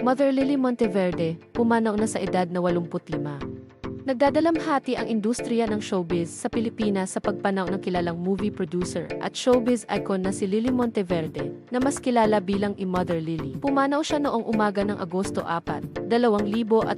Mother Lily Monteverde, pumanaw na sa edad na 85. Nagdadalamhati ang industriya ng showbiz sa Pilipinas sa pagpanaw ng kilalang movie producer at showbiz icon na si Lily Monteverde na mas kilala bilang i Mother Lily. Pumanaw siya noong umaga ng Agosto 4, 2024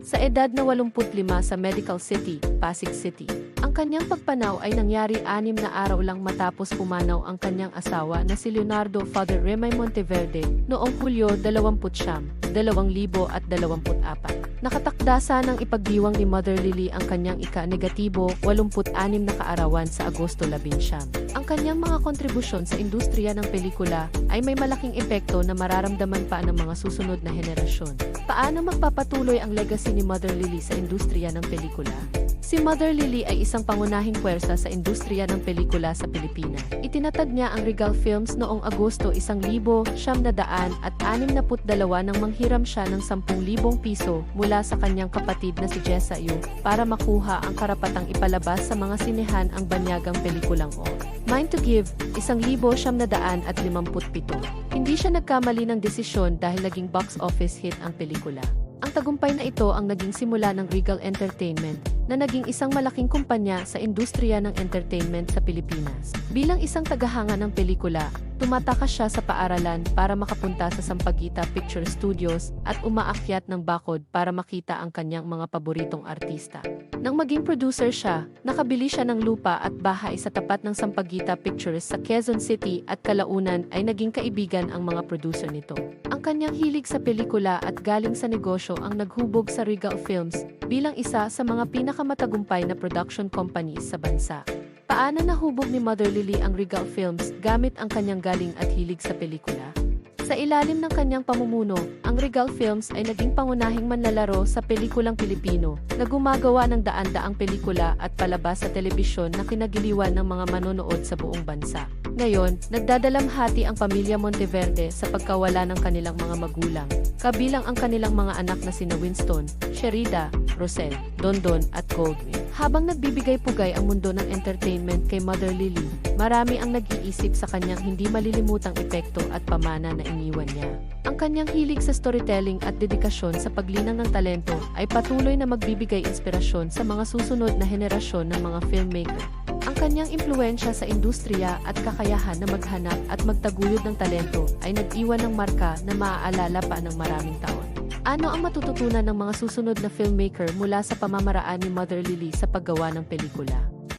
sa edad na 85 sa Medical City, Pasig City. Ang kanyang pagpanaw ay nangyari anim na araw lang matapos pumanaw ang kanyang asawa na si Leonardo Father Remay Monteverde noong Hulyo 20, 2024. Nakatakdasa ng ipagdiwang ni Mother Lily ang kanyang ika-negatibo 86 na kaarawan sa Agosto 11. Ang kanyang mga kontribusyon sa industriya ng pelikula ay may malaking epekto na mararamdaman pa ng mga susunod na henerasyon. Paano magpapatuloy ang legacy ni Mother Lily sa industriya ng pelikula? Si Mother Lily ay isang pangunahing puwersa sa industriya ng pelikula sa Pilipinas. Itinatag niya ang Regal Films noong Agosto 1,762 nang manghiram siya ng 10,000 piso mula sa kanyang kapatid na si Jessa Yu para makuha ang karapatang ipalabas sa mga sinehan ang banyagang pelikulang O. Mind to Give, 1,757. Hindi siya nagkamali ng desisyon dahil naging box office hit ang pelikula. Ang tagumpay na ito ang naging simula ng Regal Entertainment na naging isang malaking kumpanya sa industriya ng entertainment sa Pilipinas. Bilang isang tagahanga ng pelikula, tumatakas siya sa paaralan para makapunta sa Sampaguita Picture Studios at umaakyat ng bakod para makita ang kanyang mga paboritong artista. Nang maging producer siya, nakabili siya ng lupa at bahay sa tapat ng Sampaguita Pictures sa Quezon City at kalaunan ay naging kaibigan ang mga producer nito. Ang kanyang hilig sa pelikula at galing sa negosyo ang naghubog sa Regal Films bilang isa sa mga pinakamatagumpay na production companies sa bansa. Paano nahubog ni Mother Lily ang Regal Films gamit ang kanyang galing at hilig sa pelikula? Sa ilalim ng kanyang pamumuno, ang Regal Films ay naging pangunahing manlalaro sa pelikulang Pilipino na gumagawa ng daan-daang pelikula at palabas sa telebisyon na kinagiliwan ng mga manonood sa buong bansa. Ngayon, nagdadalamhati ang pamilya Monteverde sa pagkawala ng kanilang mga magulang, kabilang ang kanilang mga anak na sina Winston, Sherida, Rosel, Dondon at Goldwyn. Habang nagbibigay pugay ang mundo ng entertainment kay Mother Lily, marami ang nag-iisip sa kanyang hindi malilimutang epekto at pamana na iniwan niya. Ang kanyang hilig sa storytelling at dedikasyon sa paglinang ng talento ay patuloy na magbibigay inspirasyon sa mga susunod na henerasyon ng mga filmmaker. Ang kanyang impluensya sa industriya at kakayahan na maghanap at magtaguyod ng talento ay nag-iwan ng marka na maaalala pa ng maraming taon. Ano ang matututunan ng mga susunod na filmmaker mula sa pamamaraan ni Mother Lily sa paggawa ng pelikula?